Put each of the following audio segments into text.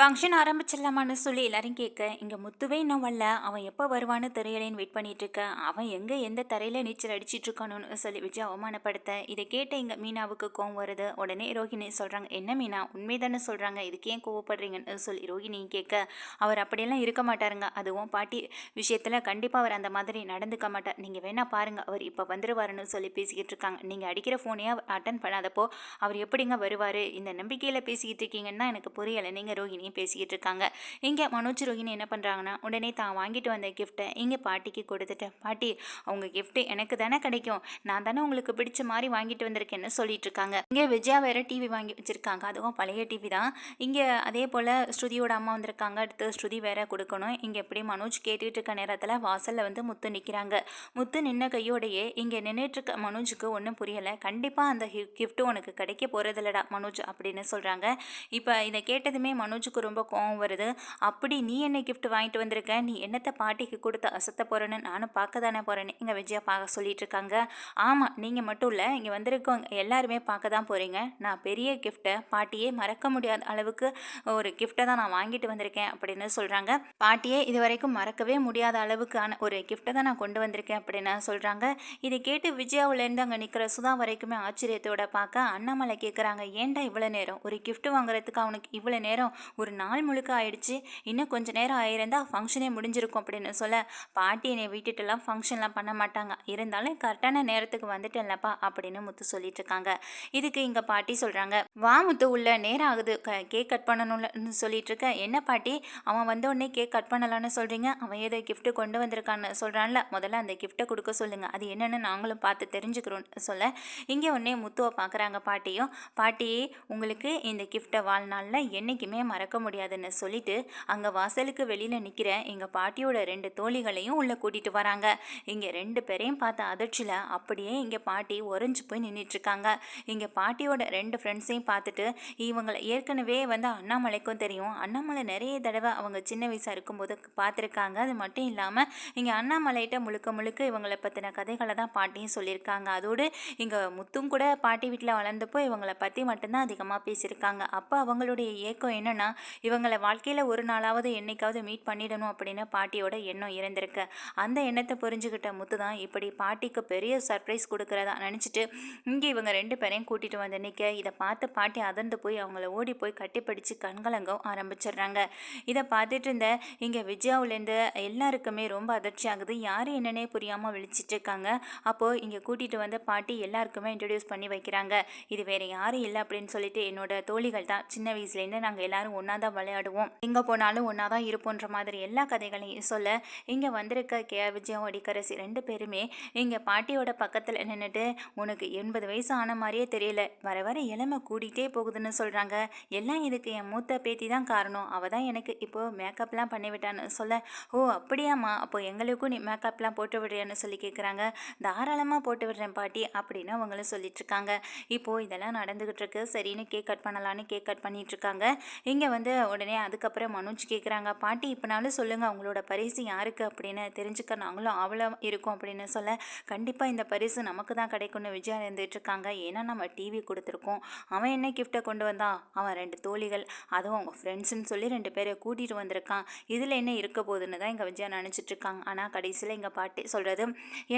Function ஆரம்பிச்சிடலாமான்னு சொல்லி எல்லாரும் கேட்க இங்கே முத்துவே இன்னும் வரல. அவன் எப்போ வருவான்னு தெரியலேன்னு வெயிட் பண்ணிட்டு இருக்க. அவன் எங்கே எந்த தரையில் நீச்சல் அடிச்சிட்டு சொல்லி விஜய் அவமானப்படுத்த. இதை கேட்ட இங்கே மீனாவுக்கு கோவம் வருது. உடனே ரோஹிணி சொல்கிறாங்க என்ன மீனா? உண்மைதானே சொல்கிறாங்க இதுக்கு ஏன் கோவப்படுறீங்கன்னு சொல்லி ரோஹிணி கேட்க அவர் அப்படியெல்லாம் இருக்க மாட்டாருங்க. அதுவும் பாட்டி விஷயத்தில் கண்டிப்பாக அவர் அந்த மாதிரி நடந்துக்க மாட்டார். நீங்கள் வேணா பாருங்கள் அவர் இப்போ வந்துருவாருன்னு சொல்லி பேசிக்கிட்டு இருக்காங்க. நீங்கள் அடிக்கிற ஃபோனையே அட்டன் பண்ணாதப்போ அவர் எப்படிங்க வருவார்? இந்த நம்பிக்கையில் பேசிக்கிட்டு இருக்கீங்கன்னா எனக்கு புரியலை. நீங்கள் ரோஹிணியும் பேசிக்கிட்டு இருக்காங்க. இங்கே மனோஜ் ரோஹினி என்ன பண்ணுறாங்கன்னா உடனே தான் வாங்கிட்டு வந்த கிஃப்ட்டை இங்கே பாட்டிக்கு கொடுத்துட்டு பாட்டி அவங்க கிஃப்ட்டு எனக்கு தானே கிடைக்கும். நான் தானே உங்களுக்கு பிடிச்ச மாதிரி வாங்கிட்டு வந்திருக்கேன்னு சொல்லிட்டு இருக்காங்க. இங்கே விஜயா வேற டிவி வாங்கி வச்சுருக்காங்க. அதுவும் பழைய டிவி தான். இங்கே அதே போல் ஸ்ருதியோட அம்மா வந்திருக்காங்க. அடுத்து ஸ்ருதி வேற கொடுக்கணும். இங்கே எப்படி மனோஜ் கேட்டுட்டு இருக்க நேரத்தில் வாசலில் வந்து முத்து நிற்கிறாங்க முத்து நின்ன கையோடையே இங்கே நின்றுட்டு இருக்க மனோஜுக்கு ஒன்றும் புரியலை. கண்டிப்பாக அந்த கிஃப்ட்டு உனக்கு கிடைக்க போகிறதில்லடா மனோஜ் அப்படின்னு சொல்கிறாங்க இப்போ இதை கேட்டதுமே மனோஜ் மனோஜுக்கு ரொம்ப கோவம் வருது. அப்படி நீ என்ன கிஃப்ட் வாங்கிட்டு வந்திருக்க? நீ என்னத்தை பாட்டிக்கு கொடுத்து அசத்த போகிறேன்னு நானும் பார்க்க தானே போகிறேன்னு இங்கே விஜயா பார்க்க சொல்லிட்டு இருக்காங்க. ஆமாம் நீங்கள் மட்டும் இல்லை இங்கே வந்திருக்கவங்க எல்லாருமே பார்க்க தான் போகிறீங்க நான் பெரிய கிஃப்ட்டை பாட்டியே மறக்க முடியாத அளவுக்கு ஒரு கிஃப்ட்டை தான் நான் வாங்கிட்டு வந்திருக்கேன் அப்படின்னு சொல்கிறாங்க பாட்டியே இது வரைக்கும் மறக்கவே முடியாத அளவுக்கான ஒரு கிஃப்ட்டை தான் நான் கொண்டு வந்திருக்கேன் அப்படின்னு சொல்கிறாங்க இதை கேட்டு விஜயாவிலேருந்து அங்கே நிற்கிற சுதா வரைக்குமே ஆச்சரியத்தோட பார்க்க அண்ணாமலை கேட்குறாங்க ஏன்டா இவ்வளோ நேரம்? ஒரு கிஃப்ட் வாங்குறதுக்கு அவனுக்கு இவ்வளோ நேரம் ஒரு நாள் முழுக்க ஆயிடுச்சு. இன்னும் கொஞ்ச நேரம் ஆயிருந்தா ஃபங்க்ஷனே முடிஞ்சிருக்கும் அப்படின்னு சொல்ல பாட்டி என்னை விட்டுட்டுலாம் ஃபங்க்ஷன்லாம் பண்ண மாட்டாங்க. இருந்தாலும் கரெக்டான நேரத்துக்கு வந்துட்டேன்லப்பா அப்படின்னு முத்து சொல்லிட்டு இருக்காங்க. இதுக்கு இங்கே பாட்டி சொல்கிறாங்க வா முத்து உள்ள நேரம் ஆகுது. கேக் கட் பண்ணணும்னு சொல்லிட்டு இருக்க. என்ன பாட்டி? அவன் வந்த உடனே கேக் கட் பண்ணலான்னு சொல்கிறீங்க அவன் ஏதோ கிஃப்ட்டு கொண்டு வந்திருக்கான்னு சொல்கிறான்ல முதல்ல அந்த கிஃப்ட்டை கொடுக்க சொல்லுங்க. அது என்னென்னு நாங்களும் பார்த்து தெரிஞ்சுக்கிறோன்னு சொல்ல இங்கே உடனே முத்துவை பார்க்குறாங்க பாட்டியும். பாட்டி உங்களுக்கு இந்த கிஃப்ட்டை வாழ்நாளில் என்றைக்குமே மறக்க முடியாதுன்னு சொல்லிட்டு அங்கே வாசலுக்கு வெளியில் நிற்கிற எங்கள் பாட்டியோட ரெண்டு தோழிகளையும் உள்ளே கூட்டிகிட்டு வராங்க. இங்கே ரெண்டு பேரையும் பார்த்த அதிர்ச்சியில் அப்படியே இங்கே பாட்டி உறைஞ்சு போய் நின்றுட்டுருக்காங்க இங்கே பாட்டியோட ரெண்டு ஃப்ரெண்ட்ஸையும் பார்த்துட்டு இவங்களை ஏற்கனவே வந்து அண்ணாமலைக்கும் தெரியும். அண்ணாமலை நிறைய தடவை அவங்க சின்ன வயசாக இருக்கும்போது பார்த்துருக்காங்க. அது மட்டும் இல்லாமல் இங்கே அண்ணாமலைகிட்ட முழுக்க முழுக்க இவங்களை பற்றின கதைகளை தான் பாட்டியும் சொல்லியிருக்காங்க. அதோடு இங்கே முத்தும் கூட பாட்டி வீட்டில் வளர்ந்தப்போ இவங்களை பற்றி மட்டும்தான் அதிகமாக பேசியிருக்காங்க. அப்போ அவங்களுடைய ஏக்கம் என்னென்னா இவங்களை வாழ்க்கையில் ஒரு நாளாவது என்னைக்காவது மீட் பண்ணிடணும் அப்படின்னு பாட்டியோட எண்ணம் இருந்திருக்கு அந்த எண்ணத்தை புரிஞ்சுக்கிட்ட முத்து தான் இப்படி பாட்டிக்கு பெரிய சர்ப்ரைஸ் கொடுக்குறதா நினச்சிட்டு இங்கே இவங்க ரெண்டு பேரையும் கூட்டிகிட்டு வந்து நிற்க இதை பார்த்து பாட்டி அதிர்ந்து போய் அவங்கள ஓடி போய் கட்டிப்பிடிச்சு கண்கலங்கவும் ஆரம்பிச்சிடுறாங்க. இதை பார்த்துட்டு இருந்த இங்கே விஜயாவிலேருந்து எல்லாருக்குமே ரொம்ப அதிர்ச்சி ஆகுது. யார் என்னன்னே புரியாமல் விழிச்சிட்டு இருக்காங்க. அப்போது இங்கே கூட்டிகிட்டு வந்து பாட்டி எல்லாருக்குமே இன்ட்ரடியூஸ் பண்ணி வைக்கிறாங்க. இது வேறு யாரும் இல்லை அப்படின்னு சொல்லிட்டு என்னோட தோழிகள் தான் சின்ன வயசுலேருந்து நாங்கள் எல்லாரும் ஒன்றா தான் விளையாடுவோம். எங்கே போனாலும் ஒன்றா தான் இருப்போன்ற மாதிரி எல்லா கதைகளையும் சொல்ல இங்கே வந்திருக்க கே. விஜயம் அடிக்கரசி ரெண்டு பேருமே இங்கே பாட்டியோட பக்கத்தில் நின்றுட்டு உனக்கு எண்பது வயசு ஆன மாதிரியே தெரியல. வர வர இளமை கூடிட்டே போகுதுன்னு சொல்கிறாங்க எல்லாம் இதுக்கு என் மூத்த பேத்தி தான் காரணம். அவள் தான் எனக்கு இப்போது மேக்கப்லாம் பண்ணிவிட்டான்னு சொல்ல ஓ அப்படியாம்மா. அப்போ எங்களுக்கும் நீ மேக்கப்லாம் போட்டு விடுறியான்னு சொல்லி கேட்குறாங்க தாராளமாக போட்டு விடுறேன் பாட்டி அப்படின்னு அவங்களும் சொல்லிட்டு இருக்காங்க. இப்போது இதெல்லாம் நடந்துகிட்டு இருக்கு. சரின்னு கேக் கட் பண்ணலான்னு கேக் கட் பண்ணிட்டு இருக்காங்க. இங்கே வந்து வந்து உடனே அதுக்கப்புறம் மனோஜ் கேட்குறாங்க பாட்டி இப்போனாலும் சொல்லுங்கள் அவங்களோட பரிசு யாருக்கு? அப்படின்னு தெரிஞ்சுக்க நாங்களும் அவ்வளோ இருக்கோம் அப்படின்னு சொல்ல கண்டிப்பாக இந்த பரிசு நமக்கு தான் கிடைக்கும்னு விஜயா இருந்துகிட்ருக்காங்க ஏன்னா நம்ம டிவி கொடுத்துருக்கோம். அவன் என்ன கிஃப்ட்டை கொண்டு வந்தா அவன் ரெண்டு தோழிகள். அதுவும் அவங்க ஃப்ரெண்ட்ஸ்னு சொல்லி ரெண்டு பேரை கூட்டிகிட்டு வந்திருக்கான். இதில் என்ன இருக்க போகுதுன்னு தான் எங்கள் விஜயா நினச்சிட்ருக்காங்க ஆனால் கடைசியில் எங்கள் பாட்டி சொல்கிறது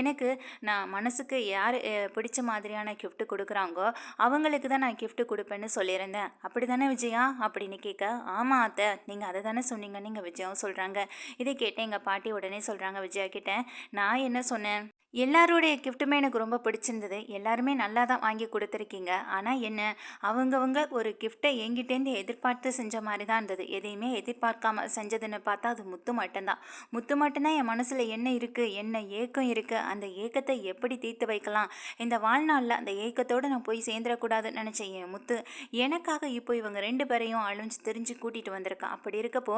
எனக்கு நான் மனசுக்கு யார் பிடிச்ச மாதிரியான கிஃப்ட்டு கொடுக்குறாங்கோ அவங்களுக்கு தான் நான் கிஃப்ட்டு கொடுப்பேன்னு சொல்லியிருந்தேன். அப்படி தானே விஜயா? அப்படின்னு கேட்க ஆமாம் அத்தை நீங்கள் அதை தானே சொன்னீங்கன்னு எங்கள் விஜயாவும் சொல்கிறாங்க இதை கேட்டு எங்கள் பாட்டி உடனே சொல்கிறாங்க விஜயா கிட்ட நான் என்ன சொன்னேன்? எல்லாருடைய கிஃப்ட்டுமே எனக்கு ரொம்ப பிடிச்சிருந்தது. எல்லாருமே நல்லா தான் வாங்கி கொடுத்துருக்கீங்க. ஆனால் என்ன அவங்கவங்க ஒரு கிஃப்ட்டை எங்கிட்டேருந்து எதிர்பார்த்து செஞ்ச மாதிரி தான் இருந்தது. எதையுமே எதிர்பார்க்காம செஞ்சதுன்னு பார்த்தா அது முத்து மட்டும்தான். முத்து மட்டும்தான் என் மனசில் என்ன இருக்குது என்ன ஏக்கம் இருக்குது அந்த ஏக்கத்தை எப்படி தீர்த்து வைக்கலாம்? இந்த வாழ்நாளில் அந்த ஏக்கத்தோடு நான் போய் சேர்ந்துடக்கூடாதுன்னு நினச்சேன் என் முத்து எனக்காக இப்போ இவங்க ரெண்டு பேரையும் அழிஞ்சு தெரிஞ்சு கூட்டிகிட்டு வந்திருக்கான் அப்படி இருக்கப்போ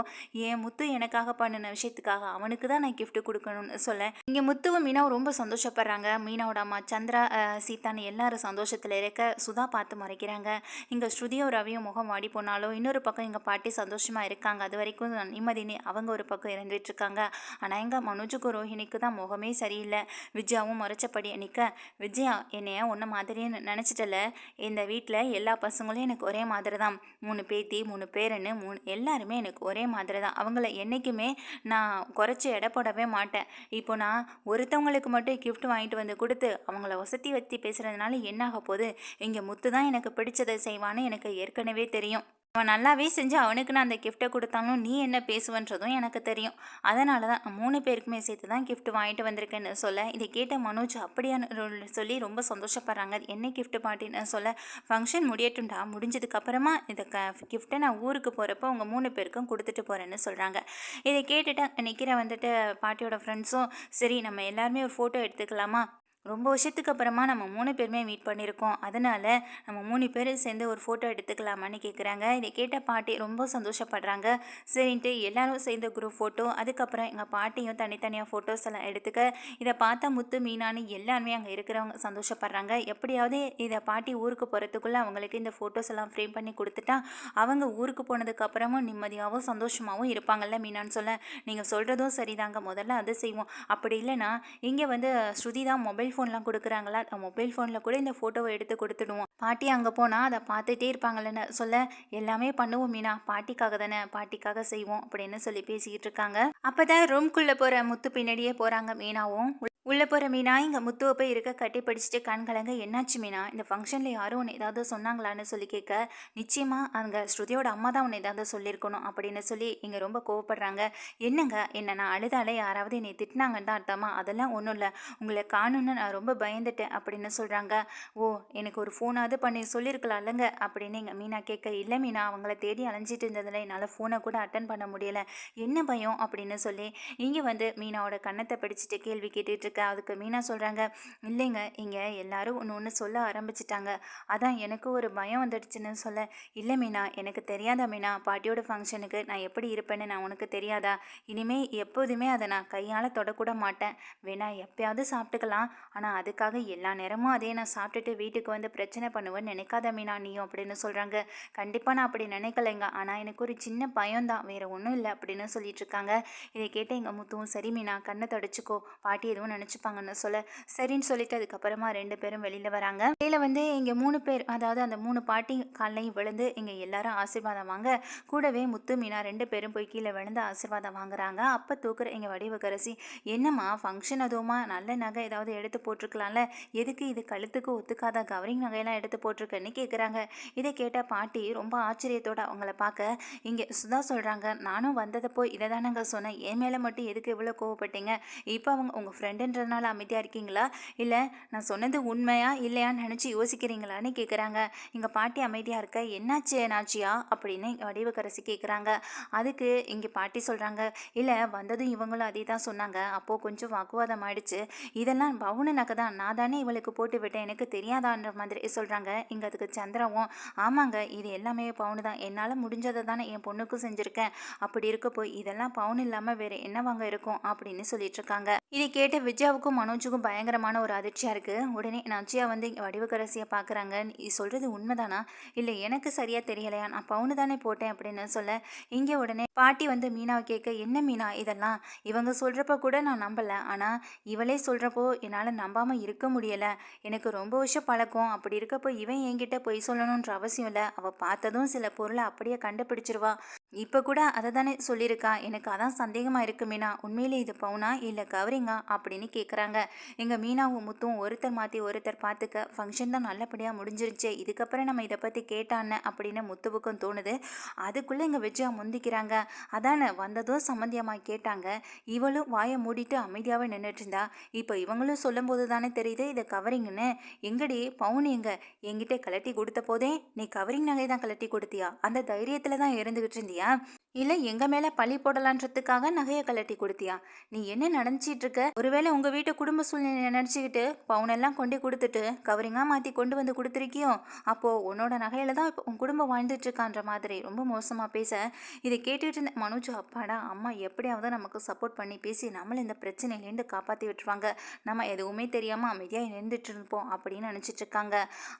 என் முத்து எனக்காக பண்ணின விஷயத்துக்காக அவனுக்கு தான் நான் கிஃப்ட்டு கொடுக்கணும்னு சொல்ல இங்கே முத்துவும் மீனா ரொம்ப சந்தோஷப்படுறாங்க. மீனாவோட அம்மா சந்திரா சீதான்னு எல்லாரும் சந்தோஷத்தில் இருக்க சுதா பார்த்து மறைக்கிறாங்க. இங்கே ஸ்ருதியோ ரவியும் முகம் வாடி போனாலும் இன்னொரு பக்கம் எங்கள் பாட்டி சந்தோஷமாக இருக்காங்க. அது வரைக்கும் நிம்மதினி அவங்க ஒரு பக்கம் இருந்துகிட்ருக்காங்க ஆனால் எங்கள் மனோஜுக்கும் ரோஹிணிக்கு தான் முகமே சரியில்லை. விஜயாவும் முறைச்சபடி நிற்க விஜயா என்னைய ஒன்று மாதிரியே நினச்சிட்டல? இந்த வீட்டில் எல்லா பசங்களும் எனக்கு ஒரே மாதிரி தான் மூணு பேத்தி மூணு பேருன்னு மூணு எல்லாருமே எனக்கு ஒரே மாதிரி தான் அவங்கள என்றைக்குமே நான் குறைச்சி எடை போடவே மாட்டேன். இப்போ நான் ஒருத்தவங்களுக்கு மட்டும் கிஃப்ட் வாங்கிட்டு வந்து கொடுத்து அவங்கள வசதி வத்தி பேசுகிறதுனால என்னாக போகுது? இங்கே முத்து தான் எனக்கு பிடிச்சதை செய்வான்னு எனக்கு ஏற்கனவே தெரியும். அவன் நல்லாவே செஞ்சு அவனுக்கு நான் அந்த கிஃப்ட்டை கொடுத்தாலும் நீ என்ன பேசுவன்றதும் எனக்கு தெரியும். அதனால தான் மூணு பேருக்குமே சேர்த்து தான் கிஃப்ட் வாங்கிட்டு வந்திருக்கேன்னு சொல்ல. இதை கேட்ட மனோஜ் அப்படியான சொல்லி ரொம்ப சந்தோஷப்படுறாங்க. அது என்ன கிஃப்ட் பாட்டின்னு சொல்ல. ஃபங்க்ஷன் முடியட்டும்டா. முடிஞ்சதுக்கப்புறமா இந்த க கிஃப்ட்டை நான் ஊருக்கு போகிறப்போ உங்கள் மூணு பேருக்கும் கொடுத்துட்டு போகிறேன்னு சொல்கிறாங்க இதை கேட்டுட்டு நிற்கிற வந்துட்டு பாட்டியோட ஃப்ரெண்ட்ஸும் சரி நம்ம எல்லாருமே ஒரு ஃபோட்டோ எடுத்துக்கலாமா? ரொம்ப வருஷத்துக்கு அப்புறமா நம்ம மூணு பேருமே மீட் பண்ணியிருக்கோம். அதனால நம்ம மூணு பேர் சேர்ந்து ஒரு ஃபோட்டோ எடுத்துக்கலாமான்னு கேட்குறாங்க இதை கேட்ட பாட்டி ரொம்ப சந்தோஷப்படுறாங்க. சரின்ட்டு எல்லாரும் சேர்ந்து குரூப் ஃபோட்டோ அதுக்கப்புறம் எங்கள் பாட்டியும் தனித்தனியாக ஃபோட்டோஸ் எல்லாம் எடுத்துக்க இதை பார்த்தா முத்து மீனான்னு எல்லாருமே அங்கே இருக்கிறவங்க சந்தோஷப்படுறாங்க. எப்படியாவது இதை பாட்டி ஊருக்கு போகிறதுக்குள்ளே அவங்களுக்கு இந்த ஃபோட்டோஸ் எல்லாம் ஃப்ரேம் பண்ணி கொடுத்துட்டா அவங்க ஊருக்கு போனதுக்கப்புறமும் நிம்மதியாகவும் சந்தோஷமாகவும் இருப்பாங்கல்ல மீனான்னு சொல்ல. நீங்கள் சொல்கிறதும் சரிதாங்க. முதல்ல அதை செய்வோம். அப்படி இல்லைன்னா இங்கே வந்து ஸ்ருதி தான் மொபைல் ஃபோன்லாம் கொடுக்குறாங்களா? அந்த மொபைல் ஃபோனில் கூட இந்த ஃபோட்டோவை எடுத்து கொடுத்துடுவோம். பாட்டி அங்கே போனால் அதை பார்த்துட்டே இருப்பாங்களேன்னு சொல்ல எல்லாமே பண்ணுவோம் மீனா. பாட்டிக்காக தானே. பாட்டிக்காக செய்வோம். அப்படின்னு சொல்லி பேசிக்கிட்டு இருக்காங்க. அப்போ தான் ரூம்குள்ளே போகிற முத்து பின்னாடியே போகிறாங்க மீனாவும். உள்ளே போகிற மீனா இங்கே முத்துவை போய் இருக்க கட்டி பிடிச்சிட்டு கண் கலங்க என்னாச்சு மீனா? இந்த ஃபங்க்ஷனில் யாரும் உன்னை ஏதாவது சொன்னாங்களான்னு சொல்லி கேட்க நிச்சயமாக அங்கே ஸ்ருதியோட அம்மா தான் உன்னை ஏதாவது சொல்லியிருக்கணும் அப்படின்னு சொல்லி இங்கே ரொம்ப கோவப்படுறாங்க. என்னங்க? என்ன நான் அழுதாலே யாராவது என்னை திட்டினாங்கன்னு தான் அர்த்தமா? அதெல்லாம் ஒன்றும் இல்லை. உங்களை காணுன்னு நான் ரொம்ப பயந்துட்டேன் அப்படின்னு சொல்கிறாங்க ஓ எனக்கு ஒரு ஃபோனாவது பண்ணி சொல்லியிருக்கலாம்லங்க அப்படின்னு எங்கள் மீனா கேட்க இல்லை மீனா அவங்கள தேடி அலைஞ்சிட்டு இருந்ததில் என்னால் ஃபோனை கூட அட்டன் பண்ண முடியலை. என்ன பயம்? அப்படின்னு சொல்லி இங்கே வந்து மீனாவோட கண்ணத்தை பிடிச்சிட்டு கேள்வி கேட்டுட்டு இருக்க? அதுக்கு மீனா சொல்கிறாங்க இல்லைங்க இங்கே எல்லாரும் ஒன்று ஒன்று சொல்ல ஆரம்பிச்சிட்டாங்க. அதான் எனக்கு ஒரு பயம் வந்துடுச்சுன்னு சொல்ல இல்லை மீனா எனக்கு தெரியாதா மீனா? பாட்டியோட ஃபங்க்ஷனுக்கு நான் எப்படி இருப்பேன்னு நான் உனக்கு தெரியாதா? இனிமே எப்போதுமே அதை நான் கையால் தொடக்கூட மாட்டேன். வேணா எப்பயாவது சாப்பிட்டுக்கலாம். ஆனால் அதுக்காக எல்லா நேரமும் அதே நான் சாப்பிட்டுட்டு வீட்டுக்கு வந்து பிரச்சனை பண்ணுவேன்னு நினைக்காத மீனா நீயும்? அப்படின்னு சொல்கிறாங்க கண்டிப்பாக நான் அப்படி நினைக்கலைங்க. ஆனால் எனக்கு ஒரு சின்ன பயம்தான் வேறு ஒன்றும் இல்லை அப்படின்னு சொல்லிட்டு இருக்காங்க. இதை கேட்டு எங்கள் முத்துவும் சரி மீனா கண்ணை தொடச்சிக்கோ. பாட்டி எதுவும் நினச்சிப்பாங்கன்னு சொல்ல சரின்னு சொல்லிட்டு அதுக்கப்புறமா ரெண்டு பேரும் வெளியில் வராங்க. வெளியில் வந்து இங்கே மூணு பேர் அதாவது அந்த மூணு பாட்டி காலையும் விழுந்து இங்கே எல்லாரும் ஆசீர்வாதம் வாங்க. கூடவே முத்து மீனா ரெண்டு பேரும் போய் கீழே விழுந்து ஆசீர்வாதம் வாங்குறாங்க. அப்போ தூக்குற எங்கள் வடிவகரசி என்னம்மா ஃபங்க்ஷன் அதுவுமா? நல்ல நகை ஏதாவது எடுத்து போட்டிருக்கலாம்ல? எதுக்கு இது கழுத்துக்கு ஒத்துக்காத கவரிங் நகையெல்லாம் எடுத்து போட்டிருக்கேன்னு கேட்குறாங்க இதை கேட்ட பாட்டி ரொம்ப ஆச்சரியத்தோடு அவங்கள பார்க்க இங்கே சுதா சொல்கிறாங்க நானும் வந்ததை போய் இதை தானங்க சொன்னேன். என் மேலே மட்டும் எதுக்கு இவ்வளோ கோவப்பட்டீங்க? இப்போ அவங்க உங்கள் ஃப்ரெண்டுன்றதுனால அமைதியாக இருக்கீங்களா? இல்லை நான் சொன்னது உண்மையா? இல்லையான்னு நினச்சி யோசிக்கிறீங்களான்னு கேட்குறாங்க எங்கள் பாட்டி அமைதியாக இருக்க என்னாச்சு என்னாச்சியா? அப்படின்னு வடிவக்கரசி கேட்குறாங்க அதுக்கு இங்கே பாட்டி சொல்கிறாங்க இல்லை வந்ததும் இவங்களும் அதே தான் சொன்னாங்க. அப்போது கொஞ்சம் வாக்குவாதம் ஆயிடுச்சு. இதெல்லாம் பவுனு நகை தான். நான் தானே இவளுக்கு போட்டு விட்டேன். எனக்கு தெரியாதான்ற மாதிரி சொல்கிறாங்க இங்கே அதுக்கு சந்திராவும் ஆமாங்க இது எல்லாமே பவுனு தான் என்னால் முடிஞ்சதை தானே என் பொண்ணுக்கும் செஞ்சுருக்கேன். அப்படி இருக்க போய் இதெல்லாம் பவுன் இல்லாமல் வேறு என்னவாங்க இருக்கும்? அப்படின்னு சொல்லிட்டு இருக்காங்க. இதை கேட்ட விஜயாவுக்கும் மனோஜுக்கும் பயங்கரமான ஒரு அதிர்ச்சியாக இருக்குது உடனே நச்சியா வந்து இங்கே வடிவக்கரசியை பார்க்குறாங்க நீ சொல்கிறது உண்மைதானா? இல்லை எனக்கு சரியாக தெரியலையா? நான் பவுனு தானே போட்டேன் அப்படின்னு சொல்ல இங்கே உடனே பாட்டி வந்து மீனாவை கேட்க என்ன மீனா இதெல்லாம்? இவங்க சொல்கிறப்ப கூட நான் நம்பலை. ஆனால் இவளே சொல்கிறப்போ என்னால் நம்பாமல் இருக்க முடியலை. எனக்கு ரொம்ப வருஷம் பழக்கம். அப்படி இருக்கப்போ இவன் என்கிட்ட பொய் சொல்லணுன்ற அவசியம் இல்லை. அவள் பார்த்ததும் சில பொருளை அப்படியே கண்டுபிடிச்சிருவா. இப்போ கூட அதை தானே சொல்லியிருக்கா. எனக்கு அதான் சந்தேகமாக இருக்குமேனா உண்மையிலே இது பவுனா? இல்லை கவரிங்கா? அப்படின்னு கேட்குறாங்க எங்கள் மீனாவும் முத்தும் ஒருத்தர் மாற்றி ஒருத்தர் பார்த்துக்க ஃபங்க்ஷன் தான் நல்லபடியாக முடிஞ்சிருச்சு. இதுக்கப்புறம் நம்ம இதை பற்றி கேட்டான்னு அப்படின்னு முத்துவுக்கும் தோணுது. அதுக்குள்ளே எங்கள் விஜயா முந்திக்கிறாங்க. அதானே வந்ததும் சம்மந்தியமாக கேட்டாங்க. இவளும் வாயை மூடிட்டு அமைதியாகவே நின்றுட்டு இருந்தா இப்போ இவங்களும் சொல்லும்போது தானே தெரியுது இதை கவரிங்னு எங்கடி பவுன் எங்க? என்கிட்ட கலட்டி கொடுத்த போதே நீ கவரிங் நகை தான் கலட்டி கொடுத்தியா? அந்த தைரியத்தில் தான் இருந்துக்கிட்டு இருந்தியா? கொடுத்தியா இல்லை எங்கள் மேலே பழி போடலான்றதுக்காக நகையை கலட்டி கொடுத்தியா? நீ என்ன நினச்சிட்டு இருக்க ஒருவேளை உங்கள் வீட்டு குடும்ப சூழ்நிலையை நினச்சிக்கிட்டு பவுனெல்லாம் கொண்டு கொடுத்துட்டு கவரிங்காக மாற்றி கொண்டு வந்து கொடுத்துருக்கியோ? அப்போது உன்னோட நகையில தான் இப்போ உன் குடும்பம் வாழ்ந்துட்டு இருக்கான்ற மாதிரி ரொம்ப மோசமாக பேச இதை கேட்டுட்டு இருந்த மனோஜ் அப்பாடா அம்மா எப்படியாவது நமக்கு சப்போர்ட் பண்ணி பேசி நம்மளை இந்த பிரச்சனையிலேருந்து காப்பாற்றி விட்டுருவாங்க. நம்ம எதுவுமே தெரியாமல் அமைதியாக இருந்துட்டு இருப்போம் அப்படின்னு நினச்சிட்டு இருக்காங்க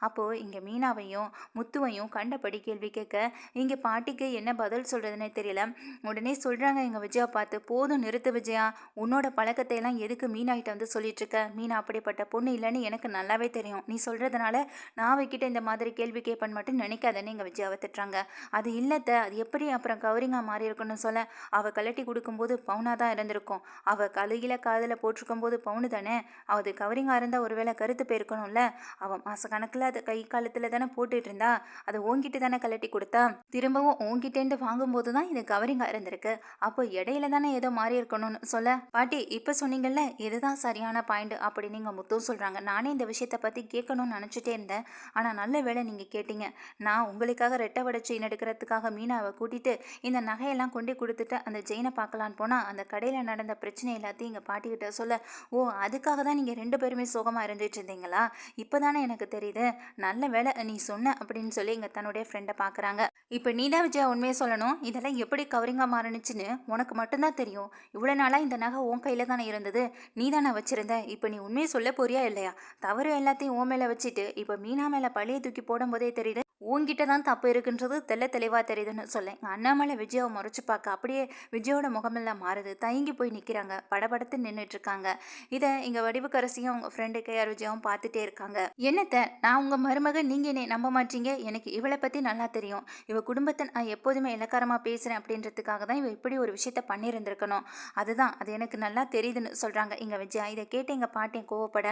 அப்போது இங்கே மீனாவையும் முத்துவையும் கண்டபடி கேள்வி கேட்க இங்கே பாட்டிக்கு என்ன பதில் சொல்கிறதுனே தெரியல. உடனே சொல்கிறாங்க எங்கள் விஜயா பார்த்து போதும் நிறுத்து விஜயா. உன்னோட பழக்கத்தை எல்லாம் எதுக்கு மீனாகிட்ட வந்து சொல்லிட்டு இருக்க மீனா அப்படிப்பட்ட பொண்ணு இல்லைன்னு எனக்கு நல்லாவே தெரியும். நீ சொல்கிறதுனால நான் அவகிட்ட இந்த மாதிரி கேள்வி கேட்பேன் மட்டும் நினைக்காதேன்னு எங்கள் விஜயாவை திட்டுறாங்க. அது இல்லத்த அது எப்படி அப்புறம் கவரிங்கா மாறி இருக்குன்னு சொல்ல? அவள் கலட்டி கொடுக்கும்போது பவுனாக தான் இருந்திருக்கும். அவள் கழுகில காதில் போட்டிருக்கும் போது பவுனு தானே? அது கவரிங்கா இருந்தால் ஒருவேளை கருத்து போயிருக்கணும்ல? அவள் மாதக்கணக்கில் அதை அது கை காலத்தில் தானே போட்டுட்டு இருந்தா? அதை ஓங்கிட்டு தானே கலட்டி கொடுத்தா? திரும்பவும் ஓங்கிட்டேன்ட்டு போது தான் இது கவரிங்காக இருந்திருக்கு. அப்போ இடையில தானே ஏதோ மாறி இருக்கணும்னு சொல்ல? பாட்டி இப்போ சொன்னீங்கல்ல இதுதான் சரியான பாயிண்ட் அப்படின்னு நீங்கள் முத்தும் சொல்கிறாங்க நானே இந்த விஷயத்தை பற்றி கேட்கணும்னு நினச்சிட்டே இருந்தேன். ஆனால் நல்ல வேலை நீங்கள் கேட்டீங்க. நான் உங்களுக்காக ரெட்டை வடை செயின் எடுக்கிறதுக்காக மீனாவை கூட்டிட்டு இந்த நகையெல்லாம் கொண்டு கொடுத்துட்டு அந்த ஜெயினை பார்க்கலான்னு போனால் அந்த கடையில் நடந்த பிரச்சனை எல்லாத்தையும் எங்கள் பாட்டிக்கிட்ட சொல்ல ஓ அதுக்காக தான் நீங்கள் ரெண்டு பேருமே சோகமாக இருந்துட்டு இருந்தீங்களா? இப்போ தானே எனக்கு தெரியுது. நல்ல வேலை நீ சொன்ன அப்படின்னு சொல்லி எங்கள் தன்னுடைய ஃப்ரெண்டை பார்க்குறாங்க இப்போ நீதா விஜயா உண்மையை சொல்லணும்? இதெல்லாம் எப்படி கவரிங்காக மாறுனுச்சுன்னு உனக்கு மட்டும்தான் தெரியும். இவ்வளோ நாளாக இந்த நகை உன் கையில் தானே இருந்தது. நீ தானே வச்சுருந்த. இப்போ நீ உண்மையை சொல்ல போறியா இல்லையா? தவறு எல்லாத்தையும் உன் மேலே வச்சுட்டு இப்போ மீனா மேலே பழைய தூக்கி போடும்போதே தெரியுது உன்கிட்ட தான் தப்பு இருக்குன்றது தெல்ல தெளிவாக தெரியுதுன்னு சொல்லேன். எங்கள் அண்ணாமலை விஜயாவை முறைச்சு பார்க்க அப்படியே விஜயோட முகமெல்லாம் மாறுது. தயங்கி போய் நிற்கிறாங்க படபடத்து நின்றுட்டு இருக்காங்க இதை இங்கே வடிவுக்கரசியும் உங்கள் ஃப்ரெண்டு கேஆர் விஜயாவும் பார்த்துட்டே இருக்காங்க. என்னத்த? நான் உங்கள் மருமகன் நீங்கள் என்னை நம்ப மாட்டீங்க? எனக்கு இவளை பற்றி நல்லா தெரியும். இவ குடும்பத்தை நான் எப்போதுமே இலக்காரமாக பேசுகிறேன் அப்படின்றதுக்காக தான் இவ இப்படி ஒரு விஷயத்த பண்ணியிருந்திருக்கணும். அதுதான். அது எனக்கு நல்லா தெரியுதுன்னு சொல்கிறாங்க இங்கே விஜயா இதை கேட்டு எங்கள் பாட்டியை கோவப்பட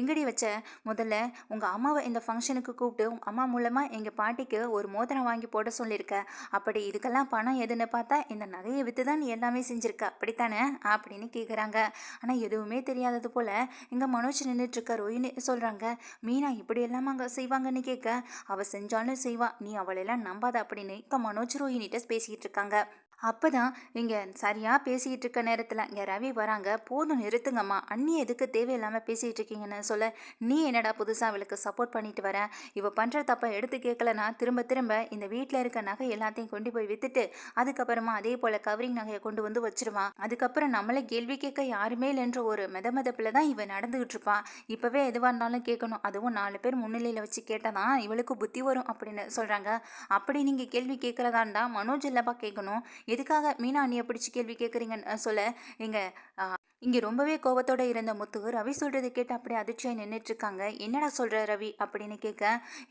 எங்கடி வச்ச? முதல்ல உங்கள் அம்மாவை இந்த ஃபங்க்ஷனுக்கு கூப்பிட்டு உங்கள் அம்மா மூலமாக எங்கள் பாட்டிக்கு ஒரு மோதிரம் வாங்கி போட சொல்லியிருக்க அப்படி இதுக்கெல்லாம் பணம் எதுன்னு பார்த்தா இந்த நகையை விற்று தான் நீ எல்லாமே செஞ்சுருக்க. அப்படித்தானே? அப்படின்னு கேட்குறாங்க ஆனால் எதுவுமே தெரியாதது போல் இங்கே மனோஜ் நின்றுட்டுருக்க ரோஹினி சொல்கிறாங்க மீனா இப்படி எல்லாம் அங்கே செய்வாங்கன்னு கேட்க அவள் செஞ்சாலும் செய்வா. நீ அவளெல்லாம் நம்பாத அப்படின்னு இங்கே மனோஜ் ரோஹினிட்ட பேசிக்கிட்டு இருக்காங்க. அப்போ தான் இங்கே சரியாக பேசிக்கிட்டு இருக்க நேரத்தில் இங்கே ரவி வராங்க. போதும் நிறுத்துங்கம்மா. அண்ணி எதுக்கு தேவையில்லாமல் பேசிகிட்டு இருக்கீங்கன்னு சொல்ல நீ என்னடா புதுசாக அவளுக்கு சப்போர்ட் பண்ணிட்டு வர? இவ பண்ணுற தப்பை எடுத்து கேட்கலனா திரும்ப திரும்ப இந்த வீட்டில் இருக்க நகை எல்லாத்தையும் கொண்டு போய் விற்றுட்டு அதுக்கப்புறமா அதே போல் கவரிங் நகையை கொண்டு வந்து வச்சிருவான் அதுக்கப்புறம் நம்மளை கேள்வி கேட்க யாருமே இல்லைன்ற ஒரு மெத மெதப்பில் தான் இவன் நடந்துகிட்டு இருப்பான் இப்போவே எதுவாக இருந்தாலும் கேட்கணும். அதுவும் நாலு பேர் முன்னிலையில் வச்சு கேட்டால் தான் இவளுக்கு புத்தி வரும் அப்படின்னு சொல்கிறாங்க அப்படி நீங்கள் கேள்வி கேட்குறதாண்டா மனோஜ் இல்லப்பா கேட்கணும். எதுக்காக மீனா பிடிச்சி கேள்வி கேட்குறீங்கன்னு சொல்ல? எங்கள் இங்கே ரொம்பவே கோபத்தோடு இருந்த முத்து ரவி சொல்கிறது கேட்டு அப்படியே அதிர்ச்சியாக நின்றுட்டு இருக்காங்க. என்னடா சொல்கிற ரவி? அப்படின்னு கேட்க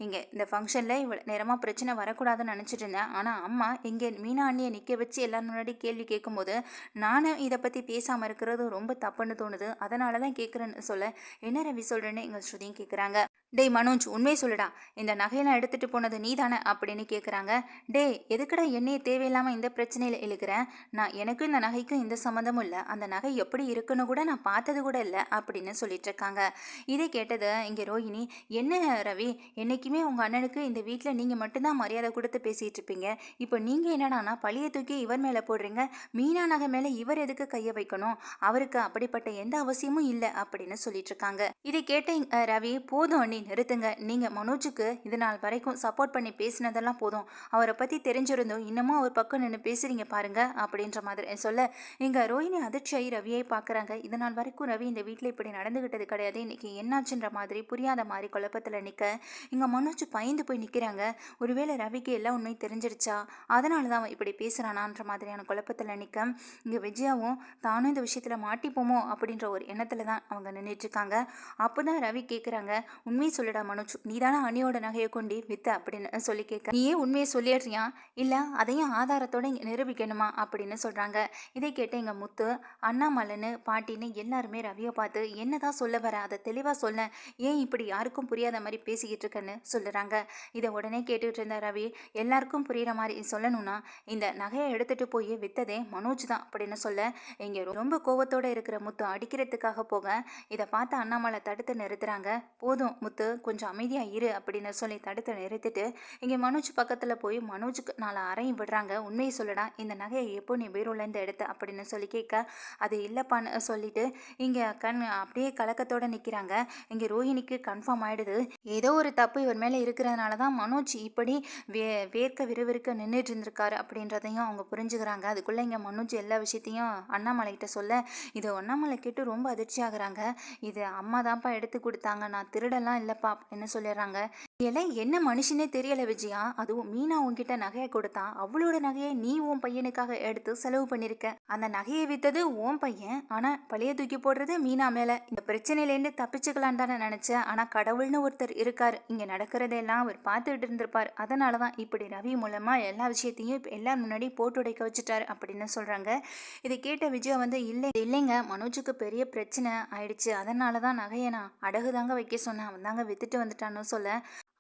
இங்கே இந்த ஃபங்க்ஷனில் இவ்வளோ நேரமாக பிரச்சனை வரக்கூடாதுன்னு நினச்சிட்டு இருந்தேன். ஆனால் அம்மா இங்கே மீனா அண்ணியை நிற்க வச்சு எல்லாரும் முன்னாடி கேள்வி கேட்கும்போது நானும் இதை பற்றி பேசாமல் இருக்கிறது ரொம்ப தப்புன்னு தோணுது. அதனால தான் கேட்குறேன்னு சொல்ல என்ன ரவி சொல்கிறேன்னு எங்கள் ஸ்ருதியும் கேட்குறாங்க. டேய் மனோஜ் உண்மையை சொல்லுடா. இந்த நகையெல்லாம் எடுத்துகிட்டு போனது நீ தானே அப்படின்னு கேட்குறாங்க டேய் எதுக்குடா என்னையே தேவையில்லாமல் இந்த பிரச்சனையில் இழுக்கிறேன் நான் எனக்கும் இந்த நகைக்கும் இந்த சம்மந்தமும் இல்லை. அந்த நகை எப்படி இருக்குன்னு கூட நான் பார்த்தது கூட இல்லை அப்படின்னு சொல்லிட்டு இருக்காங்க. இதை கேட்டது இங்கே ரோஹிணி என்ன ரவி? என்னைக்குமே உங்கள் அண்ணனுக்கு இந்த வீட்டில் நீங்கள் மட்டும்தான் மரியாதை கொடுத்து பேசிகிட்டு இருப்பீங்க. இப்போ நீங்கள் என்னடானா பழியை தூக்கி இவர் மேலே போடுறீங்க. மீனா நகை மேலே இவர் எதுக்கு கையை வைக்கணும்? அவருக்கு அப்படிப்பட்ட எந்த அவசியமும் இல்லை அப்படின்னு சொல்லிட்டு இருக்காங்க. இதை கேட்ட ரவி போதும் அண்ணி நிறுத்துங்க. நீங்கள் மனோஜுக்கு இது நாள் வரைக்கும் சப்போர்ட் பண்ணி பேசினதெல்லாம் போதும். அவரை பற்றி தெரிஞ்சிருந்தும் இன்னமும் அவர் பக்கம் நின்று பேசுறீங்க பாருங்க அப்படின்ற மாதிரி சொல்ல. இங்கே ரோஹிணி அதிர்ச்சியாகி ரவியை பார்க்குறாங்க. இது நாள் வரைக்கும் ரவி இந்த வீட்டில் இப்படி நடந்துக்கிட்டது கிடையாது. இன்றைக்கி என்னாச்சுன்ற மாதிரி புரியாத மாதிரி குழப்பத்தில் நிற்க இங்கே மனோஜ் பயந்து போய் நிற்கிறாங்க ஒருவேளை ரவிக்கு எல்லாம் உண்மையும் தெரிஞ்சிருச்சா? அதனால தான் அவன் இப்படி பேசுகிறானான்ற மாதிரியான குழப்பத்தில் நிற்க இங்கே விஜயாவும் தானும் இந்த விஷயத்தில் மாட்டிப்போமோ? அப்படின்ற ஒரு எண்ணத்தில் தான் அவங்க நின்றுட்டு இருக்காங்க. அப்போ தான் ரவி கேட்குறாங்க உண்மை சொல்லுடா மனோஜ். நீ தானே அணியோட நகையை கொண்டு வித்த அப்படின்னு சொல்லி கேட்க நீயே உண்மையை சொல்லிடுறியா? இல்லை அதையும் ஆதாரத்தோட இங்கே நிரூபிக்கணுமா? அப்படின்னு சொல்கிறாங்க இதை கேட்ட எங்கள் முத்து அண்ணாமலைன்னு பாட்டின்னு எல்லாருமே ரவியை பார்த்து என்னதான் சொல்ல வர அதை தெளிவாக சொல்ல ஏன் இப்படி யாருக்கும் புரியாத மாதிரி பேசிக்கிட்டு இருக்கேன்னு சொல்லுறாங்க. இதை உடனே கேட்டுக்கிட்டு இருந்த ரவி எல்லாருக்கும் புரியுற மாதிரி சொல்லணும்னா இந்த நகையை எடுத்துட்டு போய் வித்ததே மனோஜ் தான் அப்படின்னு சொல்ல இங்கே ரொம்ப கோவத்தோட இருக்கிற முத்து அடிக்கிறதுக்காக போக இதை பார்த்து அண்ணாமலை தடுத்து நிறுத்துறாங்க. போதும் முத்து முத்து கொஞ்சம் அமைதியாக இரு அப்படின்னு சொல்லி தடுத்து நிறுத்திட்டு இங்கே மனோஜ் பக்கத்தில் போய் மனோஜுக்கு நாலு அறையும் விடுறாங்க. உண்மையை சொல்லடா இந்த நகையை எப்போ நீ பீரோலேருந்து எடுத்த அப்படின்னு சொல்லி கேட்க அது இல்லைப்பான்னு சொல்லிட்டு இங்கே கண் அப்படியே கலக்கத்தோடு நிற்கிறாங்க இங்கே ரோஹிணிக்கு கன்ஃபார்ம் ஆகிடுது ஏதோ ஒரு தப்பு இவர் மேலே இருக்கிறதுனால தான் மனோஜ் இப்படி வே வேர்க்க விறுவிறுக்க நின்றுட்டு இருந்திருக்காரு அப்படின்றதையும் அவங்க புரிஞ்சுக்கிறாங்க. அதுக்குள்ளே இங்கே மனோஜ் எல்லா விஷயத்தையும் அண்ணாமலைக்கிட்ட சொல்ல இது அண்ணாமலை கேட்டு ரொம்ப அதிர்ச்சி ஆகுறாங்க இது அம்மா தான்ப்பா எடுத்து கொடுத்தாங்க. நான் திருடெல்லாம் இல்லைப்பா என்ன சொல்லிடுறாங்க? இதெல்லாம் என்ன மனுஷனே தெரியல விஜயா. அதுவும் மீனா உன்கிட்ட நகையை கொடுத்தா அவளோட நகையை நீ உன் பையனுக்காக எடுத்து செலவு பண்ணியிருக்க அந்த நகையை வித்தது உன் பையன். ஆனா பழைய தூக்கி போடுறது மீனா மேல. இந்த பிரச்சனையிலேருந்து தப்பிச்சுக்கலான்னு தானே நினைச்சேன். ஆனா கடவுள்னு ஒருத்தர் இருக்கார். இங்க நடக்கிறதெல்லாம் அவர் பார்த்துட்டு இருந்திருப்பார். அதனால தான் இப்படி ரவி மூலமா எல்லா விஷயத்தையும் இப்போ எல்லார் முன்னாடி போட்டு உடைக்க வச்சுட்டாரு அப்படின்னு சொல்றாங்க. இதை கேட்ட விஜயா வந்து இல்லை இல்லைங்க. மனோஜுக்கு பெரிய பிரச்சனை ஆயிடுச்சு. அதனால தான் நகையை நான் அடகு தாங்க வைக்க சொன்னேன். அவன் தாங்க வித்துட்டு வந்துட்டான்னு சொல்ல.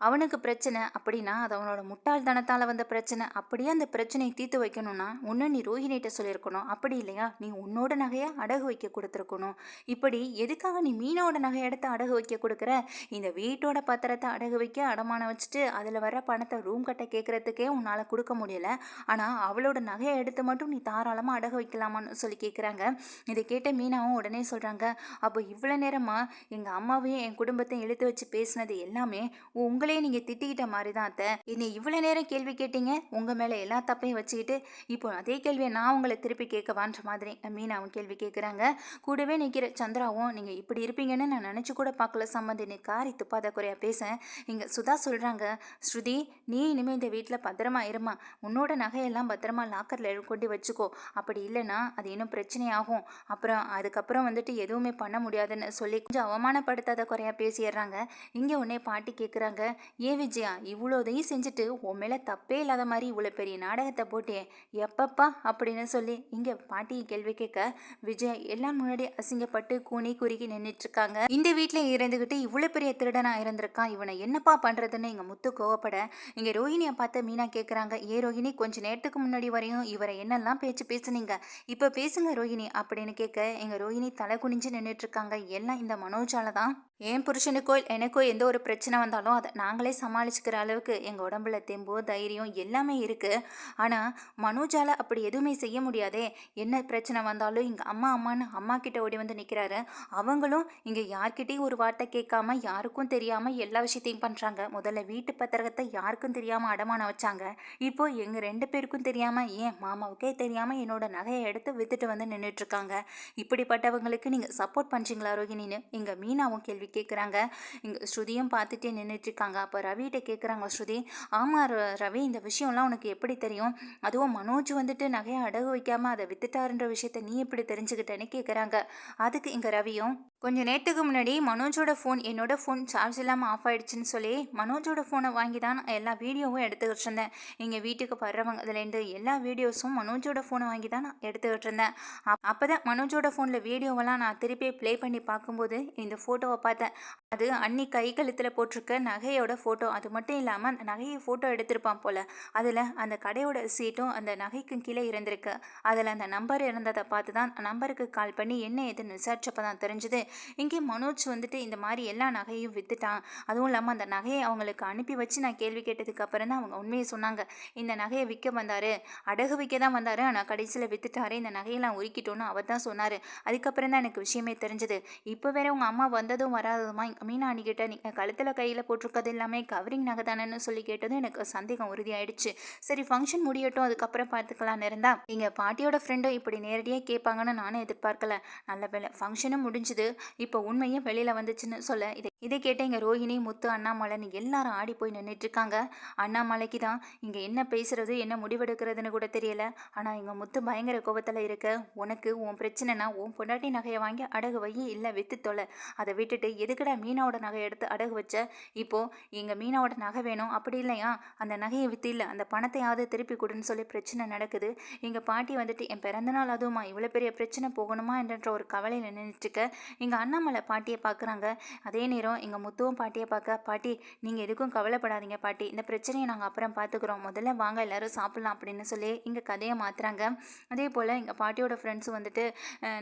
அவனுக்கு பிரச்சனை அப்படின்னா அது அவனோட முட்டாள்தனத்தால் வந்த பிரச்சனை. அப்படியே அந்த பிரச்சனையை தீர்த்து வைக்கணும்னா ஒன்று நீ ரோஹிணிகிட்ட சொல்லியிருக்கணும். அப்படி இல்லையா? நீ உன்னோட நகையை அடகு வைக்க கொடுத்துருக்கணும். இப்படி எதுக்காக நீ மீனோட நகையை எடுத்து அடகு வைக்க கொடுக்குற? இந்த வீட்டோட பத்திரத்தை அடகு வைக்க அடமானம் வச்சுட்டு அதில் வர பணத்தை ரூம் கட்ட கேட்குறதுக்கே உன்னால் கொடுக்க முடியல. ஆனால் அவளோட நகையை எடுத்து மட்டும் நீ தாராளமாக அடகு வைக்கலாமான்னு சொல்லி கேட்குறாங்க இதை கேட்ட மீனாவும் உடனே சொல்கிறாங்க அப்போ இவ்வளோ நேரமாக எங்கள் அம்மாவையும் என் குடும்பத்தையும் எழுத்து வச்சு பேசினது எல்லாமே உங்கள் நீங்கள் திட்டிக்கிட்ட மாதிரி தான் அத்தை. என்னை இவ்வளோ நேரம் கேள்வி கேட்டீங்க? உங்கள் மேலே எல்லா தப்பையும் வச்சுக்கிட்டு இப்போ அதே கேள்வியை நான் உங்களை திருப்பி கேட்கவான்ற மாதிரி மீனாவும் கேள்வி கேட்குறாங்க கூடவே நிற்கிற சந்திராவும் நீங்கள் இப்படி இருப்பீங்கன்னு நான் நினச்சி கூட பார்க்கல சம்மந்தி காரி துப்பாத குறையா பேச. இங்க சுதா சொல்கிறாங்க ஸ்ருதி நீ இனிமேல் இந்த வீட்டில் பத்திரமா இருமா. உன்னோட நகையெல்லாம் பத்திரமா லாக்கரில் கொண்டு வச்சுக்கோ. அப்படி இல்லைன்னா அது இன்னும் பிரச்சனையாகும். அப்புறம் அதுக்கப்புறம் வந்துட்டு எதுவுமே பண்ண முடியாதுன்னு சொல்லி கொஞ்சம் அவமானப்படுத்தாத குறையா பேசிடுறாங்க. இங்கே உன்னே பாட்டி கேட்குறாங்க ஏன் விஜயா இவ்வளோதையும் செஞ்சுட்டு உன் மேலே தப்பே இல்லாத மாதிரி இவ்வளோ பெரிய நாடகத்தை போட்டே எப்பப்பா? அப்படின்னு சொல்லி இங்கே பாட்டியை கேள்வி கேட்க விஜயா எல்லாம் முன்னாடி அசிங்கப்பட்டு கூனி குறுகி நின்றுட்டு இருக்காங்க இந்த வீட்டில் இருந்துக்கிட்டு இவ்வளோ பெரிய திருடனாக இருந்திருக்கான். இவனை என்னப்பா பண்ணுறதுன்னு எங்கள் முத்து கோவப்பட இங்கே ரோஹிணியை பார்த்து மீனா கேட்குறாங்க ஏ ரோஹிணி கொஞ்சம் நேரத்துக்கு முன்னாடி வரையும் இவரை என்னெல்லாம் பேச்சு பேசுனீங்க? இப்போ பேசுங்க ரோஹிணி அப்படின்னு கேட்க எங்கள் ரோஹிணி தலை குனிஞ்சு நின்றுட்டுருக்காங்க எல்லாம் இந்த மனோஜால தான். என் புருஷனுக்கோ எனக்கோ எந்த ஒரு பிரச்சனை வந்தாலும் அதை நான் நாங்களே சமாளிச்சுக்கிற அளவுக்கு எங்கள் உடம்புல தெம்போ தைரியம் எல்லாமே இருக்குது ஆனால் மனோஜால அப்படி எதுவுமே செய்ய முடியாதே. என்ன பிரச்சனை வந்தாலும் இங்கே அம்மா அம்மான்னு அம்மா கிட்ட ஓடி வந்து நிற்கிறாரு அவங்களும் இங்கே யார்கிட்டையும் ஒரு வார்த்தை கேட்காம யாருக்கும் தெரியாமல் எல்லா விஷயத்தையும் பண்ணுறாங்க முதல்ல வீட்டு பத்திரத்தை யாருக்கும் தெரியாமல் அடமானம் வச்சாங்க. இப்போ எங்கள் ரெண்டு பேருக்கும் தெரியாமல் ஏன் மாமாவுக்கே தெரியாமல் என்னோட நகையை எடுத்து வித்துட்டு வந்து நின்றுட்டுருக்காங்க இப்படிப்பட்டவங்களுக்கு நீங்கள் சப்போர்ட் பண்ணுறீங்களா ரோஹினின்னு எங்கள் மீனாவும் கேள்வி கேட்குறாங்க இங்கே ஸ்ருதியும் பார்த்துட்டே நின்றுட்டுருக்காங்க சொல்கிறாங்க அப்போ ரவிகிட்ட கேட்குறாங்க ஸ்ருதி ஆமாம் ரவி இந்த விஷயம்லாம் உனக்கு எப்படி தெரியும்? அதுவும் மனோஜ் வந்துட்டு நகையை அடகு வைக்காமல் அதை வித்துட்டாருன்ற விஷயத்த நீ எப்படி தெரிஞ்சுக்கிட்டேன்னு கேட்குறாங்க. அதுக்கு இங்கே ரவியும் கொஞ்சம் நேரத்துக்கு முன்னாடி மனோஜோட ஃபோன் என்னோட ஃபோன் சார்ஜ் இல்லாமல் ஆஃப் ஆகிடுச்சின்னு சொல்லி மனோஜோட ஃபோனை வாங்கி தான் நான் எல்லா வீடியோவும் எடுத்துக்கிட்டு இருந்தேன். எங்கள் வீட்டுக்கு படுறவங்க அதுலேருந்து எல்லா வீடியோஸும் மனோஜோட ஃபோனை வாங்கி தான் நான் எடுத்துக்கிட்டு இருந்தேன். அப்போ தான் மனோஜோட ஃபோனில் வீடியோவெல்லாம் நான் திருப்பி ப்ளே பண்ணி பார்க்கும்போது இந்த ஃபோட்டோவை பார்த்தேன். அது அன்னி கை கழுத்தில் போட்டிருக்க நகையோட ஃபோட்டோ அது மட்டும் இல்லாமல் அந்த நகையை ஃபோட்டோ எடுத்திருப்பான் போல். அதில் அந்த கடையோட சீட்டும் அந்த நகைக்கும் கீழே இருந்திருக்கு. அதில் அந்த நம்பர் இருந்ததை பார்த்து தான் நம்பருக்கு கால் பண்ணி என்ன ஏதுன்னு விசாரிச்சப்போ தான் தெரிஞ்சுது. இங்கே மனோஜ் வந்துட்டு இந்த மாதிரி எல்லா நகையும் விற்றுட்டான் அதுவும் இல்லாமல் அந்த நகையை அவங்களுக்கு அனுப்பி வச்சு நான் கேள்வி கேட்டதுக்கு அப்புறம் தான் அவங்க உண்மையை சொன்னாங்க. இந்த நகையை விற்க வந்தார். அடகு விற்க தான் வந்தார். ஆனால் கடைசியில் விற்றுட்டாரு இந்த நகையெல்லாம் உருக்கிட்டோன்னு அவர் தான் சொன்னார். அதுக்கப்புறம் தான் எனக்கு விஷயமே தெரிஞ்சது. இப்போ வேற உங்கள் அம்மா வந்ததும் வராததுமா? மீனா அன்னிக்கிட்ட நீங்கள் கழுத்தில் கையில் போட்டிருக்கிறது எல்லாமே கவரிங் நகை தானேன்னு சொல்லி கேட்டதும் எனக்கு சந்தேகம் உறுதியாயிடுச்சு. சரி ஃபங்க்ஷன் முடியட்டும். அதுக்கப்புறம் பார்த்துக்கலான்னு இருந்தால் எங்கள் பாட்டியோட ஃப்ரெண்டும் இப்படி நேரடியாக கேட்பாங்கன்னு நானும் எதிர்பார்க்கல. நல்ல வேலை ஃபங்க்ஷனும் முடிஞ்சுது. இப்போ உண்மையும் வெளியில் வந்துச்சுன்னு சொல்ல. இதை இதை கேட்ட எங்கள் ரோஹிணி முத்து அண்ணாமலைன்னு எல்லாரும் ஆடி போய் நின்றுட்டுருக்காங்க அண்ணாமலைக்கு தான் இங்கே என்ன பேசுறது என்ன முடிவெடுக்கிறதுன்னு கூட தெரியல. ஆனால் எங்கள் முத்து பயங்கர கோபத்தில் இருக்க. உனக்கு உன் பிரச்சனைனா உன் பொண்டாட்டி நகையை வாங்கி அடகு வை இல்லை வித்து தொலை. அதை விட்டுட்டு எதுக்குடா மீனாவோட நகையை எடுத்து அடகு வச்ச? இப்போது எங்கள் மீனாவோட நகை வேணும். அப்படி இல்லையா? அந்த நகையை வித்து இல்லை அந்த பணத்தையாவது திருப்பி கொடுன்னு சொல்லி பிரச்சனை நடக்குது. எங்கள் பாட்டி வந்துட்டு என் பிறந்தநாள் அதுவுமா? இவ்வளோ பெரிய பிரச்சனை போகணுமா? என்ற ஒரு கவலையில் நின்றுட்டுருக்க எங்கள் அண்ணாமலை பாட்டியை பார்க்குறாங்க அதே நேரம் எங்கள் முத்துவும் பாட்டியை பார்க்க பாட்டி நீங்கள் எதுக்கும் கவலைப்படாதீங்க பாட்டி. இந்த பிரச்சனையை நாங்கள் அப்புறம் பார்த்துக்குறோம் முதல்ல வாங்க எல்லாரும் சாப்பிட்லாம் அப்படின்னு சொல்லி இங்கே கதையை மாற்றுறாங்க அதே போல் எங்கள் பாட்டியோட ஃப்ரெண்ட்ஸும் வந்துட்டு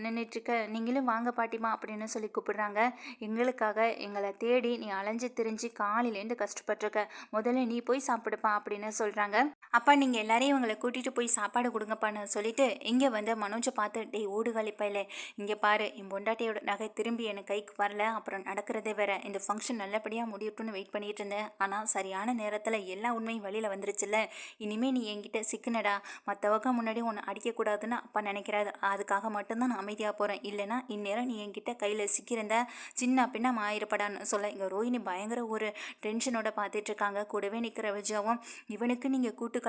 நின்றுட்டுருக்க நீங்களும் வாங்க பாட்டிமா அப்படின்னு சொல்லி கூப்பிடுறாங்க. எங்களுக்காக எங்களை தேடி நீ அலைஞ்சு திரிஞ்சு காலையிலேருந்து கஷ்டப்பட்டுருக்க முதல்ல நீ போய் சாப்பிடுப்பா அப்படின்னு சொல்கிறாங்க அப்பா நீங்கள் எல்லாரையும் இவங்களை கூட்டிகிட்டு போய் சாப்பாடு கொடுங்கப்பான்னு சொல்லிட்டு இங்கே வந்து மனோஜை பார்த்து டேய் ஓடுகாலிப்பையில இங்கே பாரு என் பொண்டாட்டியோட நகை திரும்பி எனக்கு கைக்கு வரல. அப்புறம் நடக்கிறதே வேற. இந்த ஃபங்க்ஷன் நல்லபடியாக முடியட்டும்னு வெயிட் பண்ணிட்டு இருந்தேன். ஆனால் சரியான நேரத்தில் எல்லா உண்மையும் வெளியில் வந்துருச்சுல்ல. இனிமே நீ என்கிட்ட சிக்குனடா. மற்றவங்க முன்னாடி உன்னை அடிக்கக்கூடாதுன்னு அப்பா நினைக்கிறாரு. அதுக்காக மட்டும்தான் நான் அமைதியாக போகிறேன் இல்லைனா இந்நேரம் நீ என்கிட்ட கையில் சிக்கியிருந்த சின்ன பின்ன மாயிரப்படான்னு சொல்ல. இங்கே ரோஹிணி பயங்கர ஒரு டென்ஷனோட பார்த்துட்டு இருக்காங்க. கூடவே நிற்கிற விஜயாவும் இவனுக்கு நீங்கள் கூட்டு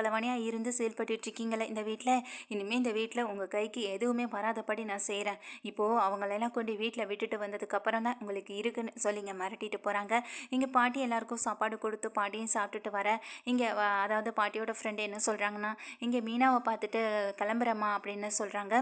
இருந்து செயல்பட்டு இருக்கீங்களே இந்த வீட்டில் இனிமேல் இந்த வீட்டில் உங்கள் கைக்கு எதுவுமே வராதபடி நான் செய்கிறேன் இப்போது அவங்களெல்லாம் கொண்டு வீட்டில் விட்டுட்டு வந்ததுக்கப்புறம் தான் உங்களுக்கு இருக்குன்னு சொல்லி இங்கே மிரட்டிட்டு போகிறாங்க இங்கே பாட்டி எல்லாருக்கும் சாப்பாடு கொடுத்து பாட்டியும் சாப்பிட்டுட்டு வர. இங்கே அதாவது பாட்டியோட ஃப்ரெண்டு என்ன சொல்கிறாங்கன்னா இங்கே மீனாவை பார்த்துட்டு கிளம்புறம்மா அப்படின்னு சொல்கிறாங்க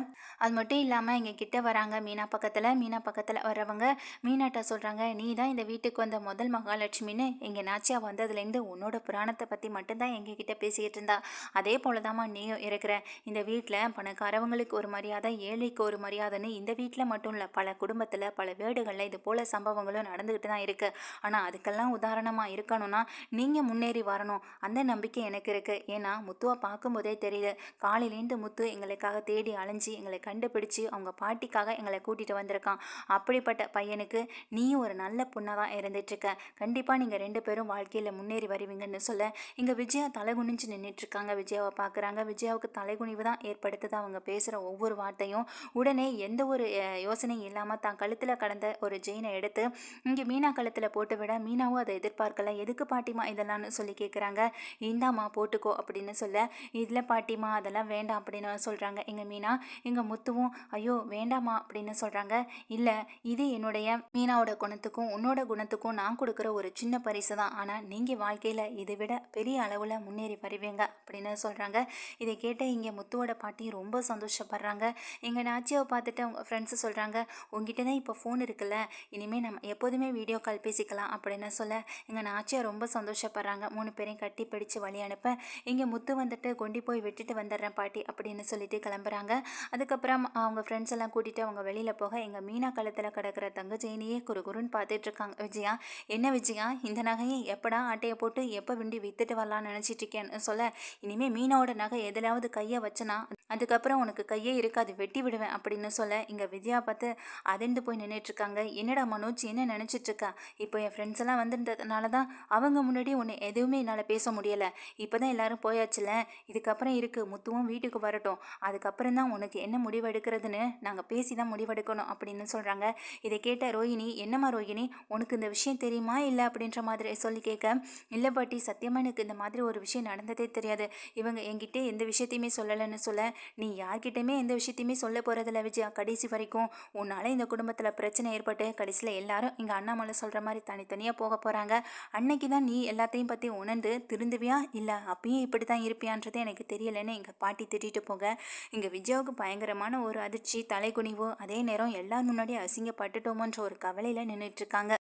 அது மட்டும் இல்லாமல் இங்கே கிட்ட வராங்க மீனா பக்கத்தில். மீனா பக்கத்தில் வர்றவங்க மீனாட்ட சொல்கிறாங்க நீ தான் இந்த வீட்டுக்கு வந்த முதல் மகாலட்சுமின்னு எங்கள் நாச்சியா வந்ததுலேருந்து உன்னோட புராணத்தை பற்றி மட்டும்தான் எங்ககிட்ட பேசிக்கிட்டு இருந்தா. அதே போல தாம்மா நீயும் இருக்கிற. இந்த வீட்டில் பணக்காரவங்களுக்கு ஒரு மரியாதை ஏழைக்கு ஒரு மரியாதைன்னு இந்த வீட்டில் மட்டும் இல்லை பல குடும்பத்தில் பல வீடுகளில் இது போல் சம்பவங்களும் நடந்துக்கிட்டு தான் இருக்குது ஆனால் அதுக்கெல்லாம் உதாரணமாக இருக்கணும்னா நீங்கள் முன்னேறி வரணும். அந்த நம்பிக்கை எனக்கு இருக்குது ஏன்னா முத்துவை பார்க்கும்போதே தெரியுது. காலையிலேருந்து முத்து எங்களுக்காக தேடி அலைஞ்சி எங்களை கண்டுபிடிச்சி அவங்க பாட்டிக்காக எங்களை கூட்டிகிட்டு வந்திருக்கான். அப்படிப்பட்ட பையனுக்கு நீயும் ஒரு நல்ல பொண்ணாக இருந்துட்டுருக்க. கண்டிப்பாக நீங்கள் ரெண்டு பேரும் வாழ்க்கையில் முன்னேறி வருவீங்கன்னு சொல்ல இங்கே விஜயா தலைகுனிஞ்சு நின்றுட்டுருக்காங்க விஜயாவை பார்க்குறாங்க விஜயாவுக்கு தலைகுனிவு தான் ஏற்படுத்துது. அவங்க பேசுகிற ஒவ்வொரு வார்த்தையும் உடனே எந்த ஒரு யோசனையும் இல்லாமல் தான் கழுத்தில் கடந்த ஒரு ஜெயினை எடுத்து இங்கே மீனா கழுத்தில் போட்டு விட மீனாவும் அதை எதிர்பார்க்கல. எதுக்கு பாட்டிமா இதெல்லாம்னு சொல்லி கேட்குறாங்க இந்தாம்மா போட்டுக்கோ அப்படின்னு சொல்ல இதில் பாட்டிமா அதெல்லாம் வேண்டாம் அப்படின்னு சொல்கிறாங்க எங்கள் மீனா எங்கள் முத்துவும் ஐயோ வேண்டாமா அப்படின்னு சொல்கிறாங்க இல்லை இது என்னுடைய மீனாவோட குணத்துக்கும் உன்னோட குணத்துக்கும் நான் கொடுக்குற ஒரு சின்ன பரிசு தான். ஆனால் நீங்கள் வாழ்க்கையில் இதை விட பெரிய அளவில் முன்னேறி வருவீங்க அப்படின்னு சொல்கிறாங்க இதை கேட்ட இங்கே முத்துவோட பாட்டி ரொம்ப சந்தோஷப்படுறாங்க. எங்கள் நாச்சியாவை பார்த்துட்டு அவங்க ஃப்ரெண்ட்ஸு சொல்கிறாங்க உங்ககிட்ட தான் இப்போ ஃபோன் இருக்குல்ல இனிமேல் நம்ம எப்போதுமே வீடியோ கால் பேசிக்கலாம் அப்படின்னு சொல்ல எங்கள் நாச்சியார் ரொம்ப சந்தோஷப்படுறாங்க. மூணு பேரையும் கட்டி பிடிச்சு வழி அனுப்ப இங்கே முத்து வந்துட்டு கொண்டு போய் விட்டுட்டு வந்துடுறேன் பாட்டி அப்படின்னு சொல்லிட்டு கிளம்புறாங்க. அதுக்கப்புறம் அவங்க ஃப்ரெண்ட்ஸ் எல்லாம் கூட்டிகிட்டு அவங்க வெளியில் போக எங்கள் மீனா கழுத்தில் கிடக்கிற தங்க ஜெயினியே குறு பார்த்துட்டு இருக்காங்க. விஜயா என்ன விஜயா இந்த நகையை எப்படா ஆட்டையை போட்டு எப்போ விண்டி வித்துட்டு வரலாம்னு நினச்சிட்டு இருக்கேன்னு சொல்ல இனிமேல் மீனாவோட நகை எதிலாவது கையை வச்சனா அதுக்கப்புறம் உனக்கு கையே இருக்காது வெட்டி விடுவேன் அப்படின்னு சொல்ல இங்கே விஜயா பார்த்து அதிர்ந்து போய் போய் நின்றுட்டுருக்காங்க என்னடா மனோஜ் என்ன நினச்சிட்டு இருக்கா இப்போ என் ஃப்ரெண்ட்ஸ் எல்லாம் வந்திருந்ததுனால தான் அவங்க முன்னாடி ஒன்று எதுவுமே என்னால் பேச முடியலை. இப்போ தான் எல்லாரும் போயாச்சுல. இதுக்கப்புறம் இருக்குது முத்துவும் வீட்டுக்கு வரட்டும். அதுக்கப்புறம் தான் உனக்கு என்ன முடிவு எடுக்கிறதுன்னு நாங்கள் பேசி தான் முடிவெடுக்கணும் அப்படின்னு சொல்கிறாங்க இதை கேட்ட ரோஹிணி என்னம்மா ரோஹிணி உனக்கு இந்த விஷயம் தெரியுமா? இல்லை? அப்படின்ற மாதிரி சொல்லி கேட்க இல்லை பாட்டி சத்தியமாக எனக்கு இந்த மாதிரி ஒரு விஷயம் நடந்ததே தெரியாது. இவங்க என்கிட்ட எந்த விஷயத்தையுமே சொல்லலைன்னு சொல்ல. நீ யார்கிட்டையுமே எந்த விஷயத்தையுமே சொல்ல போகிறதில்ல விஜயா. கடைசி வரைக்கும் உன்னால் இந்த குடும்பத்தில் பிரச்சனை ஏற்பட்டு கடைசியில் எல்லாரும் இங்கே அண்ணாமலை சொல்கிற மாதிரி தனித்தனியாக போக போகிறாங்க அன்னைக்கு தான் நீ எல்லாத்தையும் பற்றி உணர்ந்து திருந்துவியா? இல்லை அப்பயும் இப்படி தான் இருப்பியான்றது எனக்கு தெரியலைன்னு எங்கள் பாட்டி திட்டிட்டு போக இங்கே விஜயாவுக்கு பயங்கரமான ஒரு அதிர்ச்சி தலைகுனிவு. அதே நேரம் எல்லார் முன்னாடி அசிங்கப்பட்டுட்டோமோன்ற ஒரு கவலையில் நின்றுட்டுருக்காங்க